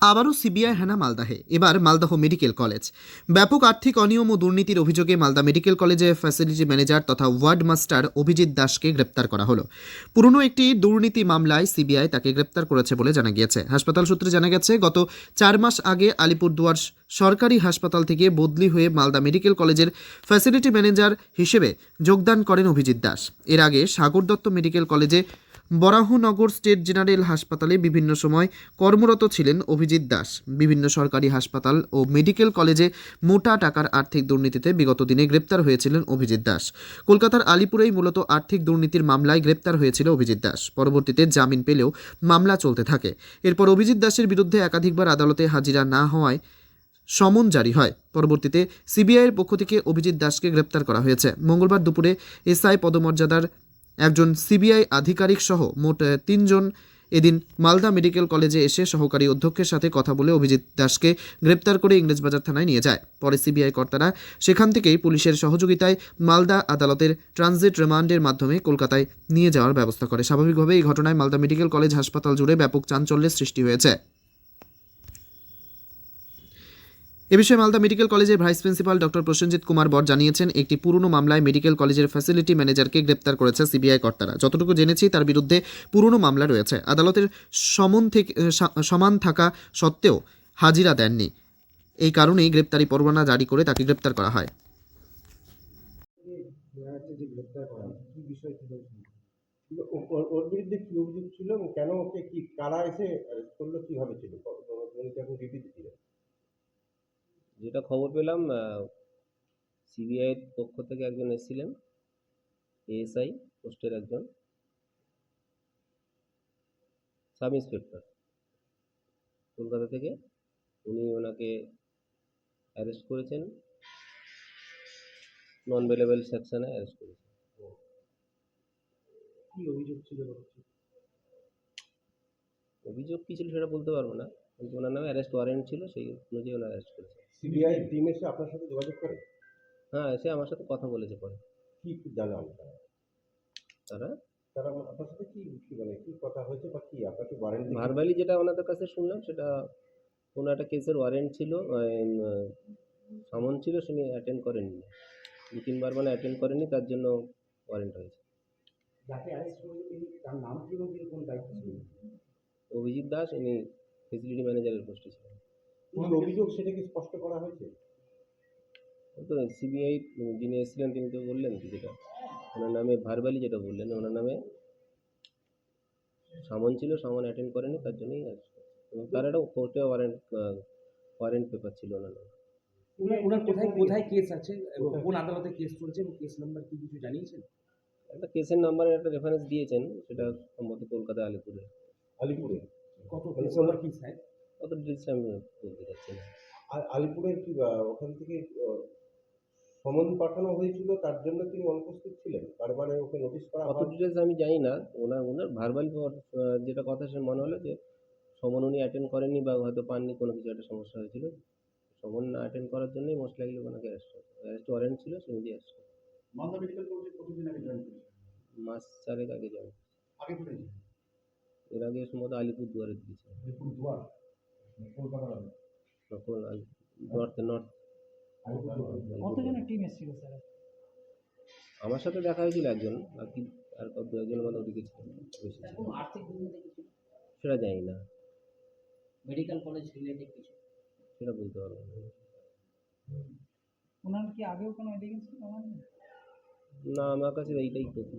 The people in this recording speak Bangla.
আবারও সিবিআই হানা মালদাহে। এবার মালদহ মেডিকেল কলেজ। ব্যাপক আর্থিক অনিয়ম ও দুর্নীতির অভিযোগে মালদা মেডিকেল কলেজে ফ্যাসিলিটি ম্যানেজার তথা ওয়ার্ড মাস্টার অভিজিৎ দাসকে গ্রেপ্তার করা হলো। পুরনো একটি দুর্নীতি মামলায় সিবিআই তাকে গ্রেপ্তার করেছে বলে জানা গিয়েছে। হাসপাতাল সূত্রে জানা গেছে, গত চার মাস আগে আলিপুরদুয়ার সরকারি হাসপাতাল থেকে বদলি হয়ে মালদা মেডিকেল কলেজের ফ্যাসিলিটি ম্যানেজার হিসেবে যোগদান করেন অভিজিৎ দাস। এর আগে সাগর দত্ত মেডিকেল কলেজে বরাহনগর স্টেট জেনারেল হাসপাতালে বিভিন্ন সময় কর্মরত ছিলেন অভিজিৎ দাস। বিভিন্ন সরকারি হাসপাতাল ও মেডিকেল কলেজে মোটা টাকার আর্থিক দুর্নীতিতে বিগত দিনে গ্রেপ্তার হয়েছিলেন অভিজিৎ দাস। কলকাতার আলিপুরেই মূলত আর্থিক দুর্নীতির মামলায় গ্রেপ্তার হয়েছিল অভিজিৎ দাস। পরবর্তীতে জামিন পেলেও মামলা চলতে থাকে। এরপর অভিজিৎ দাসের বিরুদ্ধে একাধিকবার আদালতে হাজিরা না হওয়ায় সমন জারি হয়। পরবর্তীতে সিবিআইয়ের পক্ষ থেকে অভিজিৎ দাসকে গ্রেপ্তার করা হয়েছে। মঙ্গলবার দুপুরে এসআই পদমর্যাদার একজন সিবিআই আধিকারিক সহ মোট তিনজন। এদিন মালদা মেডিকেল কলেজে এসে সহকারী অধ্যক্ষের সাথে কথা বলে অভিজিৎ দাসকে গ্রেপ্তার করে ইংরেজবাজার থানায় নিয়ে যায়। পরে সিবিআই কর্তারা সেখান থেকেই পুলিশের সহযোগিতায় মালদা আদালতের ট্রানজিট রিমান্ডের মাধ্যমে কলকাতায় নিয়ে যাওয়ার ব্যবস্থা করে। স্বাভাবিকভাবে এই ঘটনায় মালদা মেডিকেল কলেজ হাসপাতাল জুড়ে ব্যাপক চাঞ্চল্যের সৃষ্টি হয়েছে। এ বিষয়ে মালদা মেডিকেল কলেজের vice principal doctor Prosenjit Kumar Bar জানিয়েছেন একটি পুরনো মামলায় মেডিকেল কলেজের ফ্যাসিলিটি ম্যানেজারকে গ্রেপ্তার করেছে সিবিআই কর্তারা যতটুকু জেনেছি তার বিরুদ্ধে পুরনো মামলা রয়েছে আদালতের সমন থেকে সমান থাকা সত্ত্বেও হাজিরা দেননি এই কারণেই গ্রেপ্তারি পরোয়ানা জারি করে তাকে গ্রেপ্তার করা হয় ছিল কেন ওকে কি কারা এসে করল কীভাবে ছিল ক- ক- উনি তো এখন ডিউটিতে ছিলেন যেটা খবর পেলাম সিবিআইয়ের পক্ষ থেকে একজন এসেছিলেন এএসআই পোস্টের একজন সাব ইন্সপেক্টর কলকাতা থেকে। উনি ওনাকে অ্যারেস্ট করেছেন নন বেলেবল সেকশনে অ্যারেস্ট করেছেন। কি অভিযোগ ছিল? অভিযোগ কী ছিল সেটা বলতে পারব না। ওনার নামে অ্যারেস্ট ওয়ারেন্ট ছিল সেই অনুযায়ী ওনার অ্যারেস্ট করেছে। সিবিআই টিম এসে আপনার সাথে যোগাযোগ করে? হ্যাঁ এসে আমার সাথে কথা বলেছে পরে। কি জানান তারা? তারা? তারা আপনার সাথে কি কি মানে কি কথা হয়েছে বা কি? আপনাকে ওয়ারেন্ট ভারবালি যেটা ওনাদের কাছে শুনলাম সেটা কোনো একটা কেসের ওয়ারেন্ট ছিল সামন ছিল তিনি অ্যাটেন্ড করেননি। দু তিনবার মানে অ্যাটেন্ড করেননি তার জন্য ওয়ারেন্ট হয়েছে। যাকে অ্যারেস্ট করেছে তিনি তার নাম কি এবং তিনি কোন দায়িত্ব ছিলেন? অভিজিৎ দাস ইনি ফেসিলিটি ম্যানেজারের পোস্টে ছিলেন কোন অভিযোগ সেটা কি স্পষ্ট করা হয়েছে? ওই তো সিবিআই যিনি এসেছিলেন তিনি তো বললেন কি যেটা? ওনার নামে ভারবালি যেটা বললেন ওনার নামে সামন ছিল সামন অ্যাটেন্ড করেনি তার জন্যই। এবং তার একটা কোর্টে ওয়ারেন্ট ওয়ারেন্ট পেপার ছিল ওনার নামে। ওনার ওনার কোথায় কোথায় কেস আছে এবং কোন আদালতে কেস চলছে এবং কেস নাম্বার কি কিছু জানিয়েছেন? একটা কেসের নাম্বারের একটা রেফারেন্স দিয়েছেন সেটা সম্ভবত কলকাতা আলিপুরে। আলিপুরে? কত মানে কেস ওনার- কি স্যার অত ডিটেলস আমি বলতে চাচ্ছি না। আর আলিপুরের কি ওখান থেকে সমন পাঠানো হয়েছিল তার জন্য তিনি অনুপস্থিত ছিলেন? বারবার ওকে নোটিশ করা অত হয়? ডিটেলস আমি জানি না। ওনার ওনার ভার্বাল যেটা কথা সে মনে হলো যে সমন উনি অ্যাটেন্ড করেননি বা হয়তো পাননি কোনো কিছু একটা সমস্যা হয়েছিল। সমন না অ্যাটেন্ড করার জন্যই মোস্ট লাইকলি ওনাকে অ্যারেস্ট অ্যারেস্ট ওয়ারেন্ট ছিল সে নিজে অ্যারেস্ট মালদা মেডিকেল কলেজে কতদিন আগে জয়েন করেছেন মাস চারেক আগে যাবে আগে এর আগে সম্ভবত আলিপুর দুয়ারে দিয়েছে আলিপুর দুয়ার কলকাতার আগে তখন নর্থ নর্থ কতজনের টিম এসেছিল স্যার আমার সাথে দেখা হয়েছিল একজন বাকি আর দু একজনের মতো ওদিকে ছিল আর্থিক সেটা জানি না। মেডিকেল কলেজ রিলেটেড কিছু? সেটা বলতে পারব না। ওনার কি আগেও কোনো আমার না আমার কাছে এইটাই প্রথম।